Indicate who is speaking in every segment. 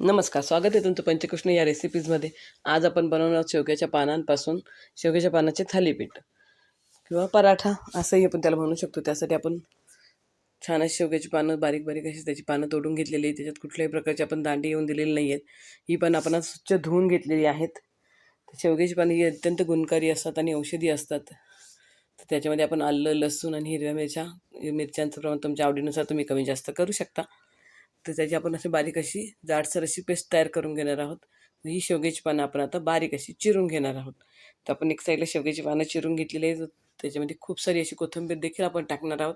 Speaker 1: नमस्कार स्वागत आहे तुमचं पंचकृष्ण या रेसिपीजमध्ये आज आपण बनवणार आहोत शेवग्याच्या पानांपासून शेवग्याच्या पानाचे थालीपीठ किंवा पराठा असंही आपण त्याला म्हणू शकतो. त्यासाठी आपण छान अशी शेवग्याची पानं बारीक बारीक अशी त्याची पानं तोडून घेतलेली आहे त्याच्यात कुठल्याही प्रकारची आपण दांडी येऊन दिलेली नाही आहेत. ही पण आपण स्वच्छ धुवून घेतलेली आहेत. शेवग्याची पानं ही अत्यंत गुणकारी असतात आणि औषधी असतात. तर त्याच्यामध्ये आपण आलं लसूण आणि हिरव्या मिरच्या मिरच्यांचं प्रमाण तुमच्या आवडीनुसार तुम्ही कमी जास्त करू शकता. तर त्याची आपण अशी बारीक अशी जाडसर अशी पेस्ट तयार करून घेणार आहोत. ही शेवग्याची पानं आपण आता बारीक अशी चिरून घेणार आहोत. तर आपण एक साईडला शेवग्याची पानं चिरून घेतलेली आहे त्याच्यामध्ये खूप सारी अशी कोथिंबीर देखील आपण टाकणार आहोत.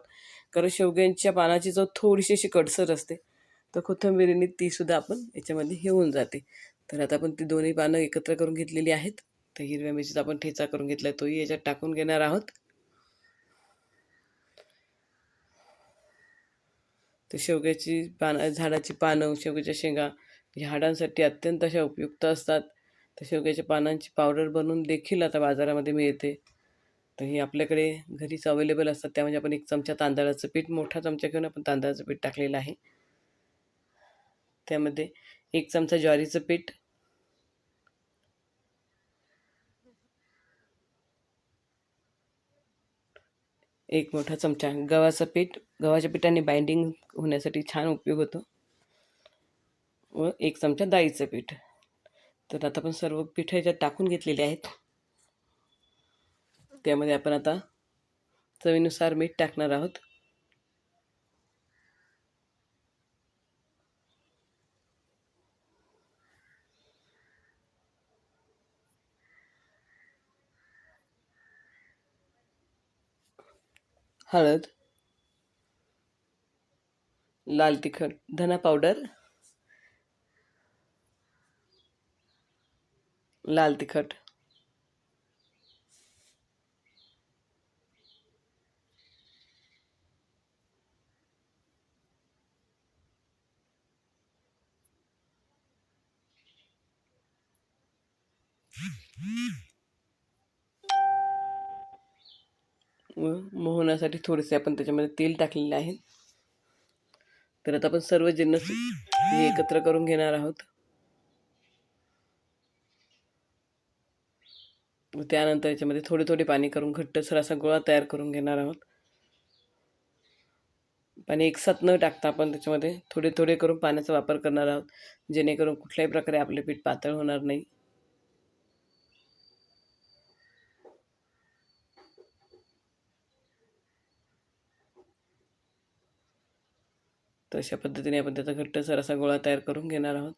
Speaker 1: कारण शेवग्यांच्या पानाची जो थोडीशी अशी कडसर असते तर कोथिंबिरीने तीसुद्धा आपण याच्यामध्ये हे होऊन जाते. तर आता आपण ती दोन्ही पानं एकत्र करून घेतलेली आहेत. तर हिरव्या मिरचीचा आपण ठेचा करून घेतला आहे तोही याच्यात टाकून घेणार आहोत. तर शेवग्याची पानं झाडाची पानं शेवग्याच्या शेंगा झाडांसाठी हाडांसाठी अत्यंत अशा उपयुक्त असतात. तर शेवग्याच्या पानांची पावडर बनवून देखील आता बाजारामध्ये मिळते. तर ही आपल्याकडे घरीच अवेलेबल असतात. त्यामध्ये आपण एक चमचा तांदळाचं पीठ मोठा चमचा घेऊन आपण तांदळाचं पीठ टाकलेलं आहे. त्यामध्ये एक चमचा ज्वारीचं पीठ एक मोठा चमचा. गव्हाचं पीठ गव्हाच्या पिठाने बाइंडिंग होण्यासाठी छान उपयोग होतो. व एक चमचा डाळीचं पीठ. तर आता आपण सर्व पिठं याच्यात टाकून घेतलेले आहेत. त्यामध्ये आपण आता चवीनुसार मीठ टाकणार आहोत. हळद लाल तिखट धना पावडर लाल तिखट. व मोहण्यासाठी थोडेसे आपण त्याच्यामध्ये तेल टाकलेले आहे तर आता आपण सर्व जिन्नस हे एकत्र करून घेणार आहोत. त्यानंतर याच्यामध्ये थोडे थोडे पाणी करून घट्टसर असा गोळा तयार करून घेणार आहोत. पाणी एकसाथ न टाकता आपण त्याच्यामध्ये थोडे थोडे करून पाण्याचा वापर करणार आहोत. जेणेकरून कुठल्याही प्रकारे आपले पीठ पातळ होणार नाही. तर अशा पद्धतीने आपण त्याचा घट्टसर असा गोळा तयार करून घेणार आहोत.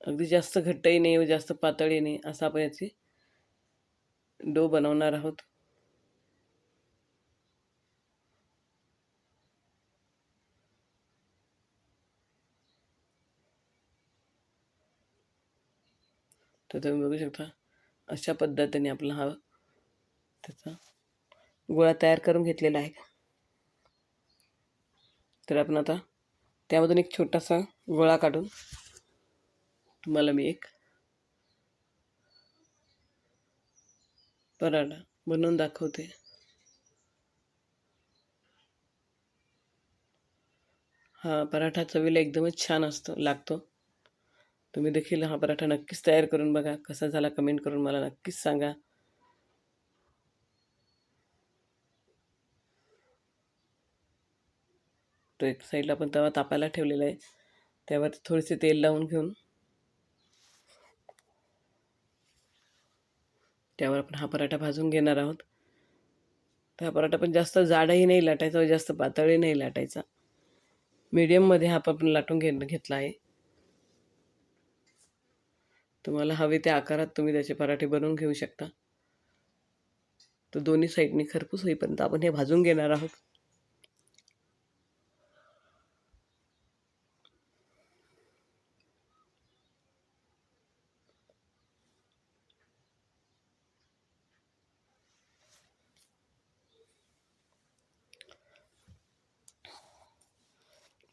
Speaker 1: अगदी जास्त घट्टही नाही व जास्त पातळही नाही असं आपण याची डो बनवणार आहोत. तर तुम्ही बघू शकता अशा पद्धतीने आपला हा त्याचा गोळा तयार करून घेतलेला आहे. तर आपण आता त्यामधून एक छोटासा गोळा काढून तुम्हाला मी एक पराठा बनवून दाखवते. हा पराठा चवीला एकदमच छान असतो लागतो. तुम्ही देखील हा पराठा नक्कीच तयार करून बघा कसा झाला कमेंट करून मला नक्कीच सांगा. तो एक साईडला आपण तवा तापायला ठेवलेला आहे. त्यावर थोडेसे तेल लावून घेऊन. त्यावर आपण हा पराठा भाजून घेणार आहोत. तर हा पराठा पण जास्त जाडही नाही लाटायचा व जास्त पातळही नाही लाटायचा. मीडियममध्ये हा आपण लाटून घे घेतला आहे. तुम्हाला हवे त्या आकारात तुम्ही त्याचे पराठे बनवून घेऊ शकता. तर दोन्ही साईडनी खरपूस होईपर्यंत आपण हे भाजून घेणार आहोत.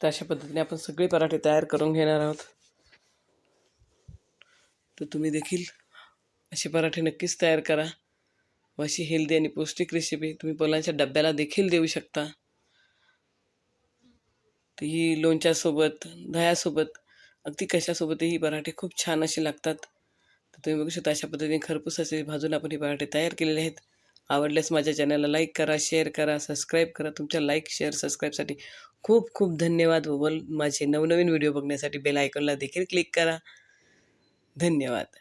Speaker 1: तर अशा पद्धतीने आपण सगळे पराठे तयार करून घेणार आहोत. तर तुम्ही देखील असे पराठे नक्कीच तयार करा व अशी हेल्दी आणि पौष्टिक रेसिपी तुम्ही पोलांच्या डब्याला देखील देऊ शकता. तर ही लोणच्यासोबत दह्यासोबत अगदी कशासोबतही ही पराठे खूप छान असे लागतात. तर तुम्ही बघू शकता अशा पद्धतीने खरपूसाचे भाजून आपण हे पराठे तयार केलेले आहेत. आवडल्यास माझ्या चॅनलला लाईक करा शेअर करा सबस्क्राईब करा. तुमच्या लाईक शेअर सबस्क्राईबसाठी खूप खूप धन्यवाद गुगल माझे नवनवीन व्हिडिओ बघण्यासाठी बेल आयकॉनला देखील क्लिक करा. धन्यवाद.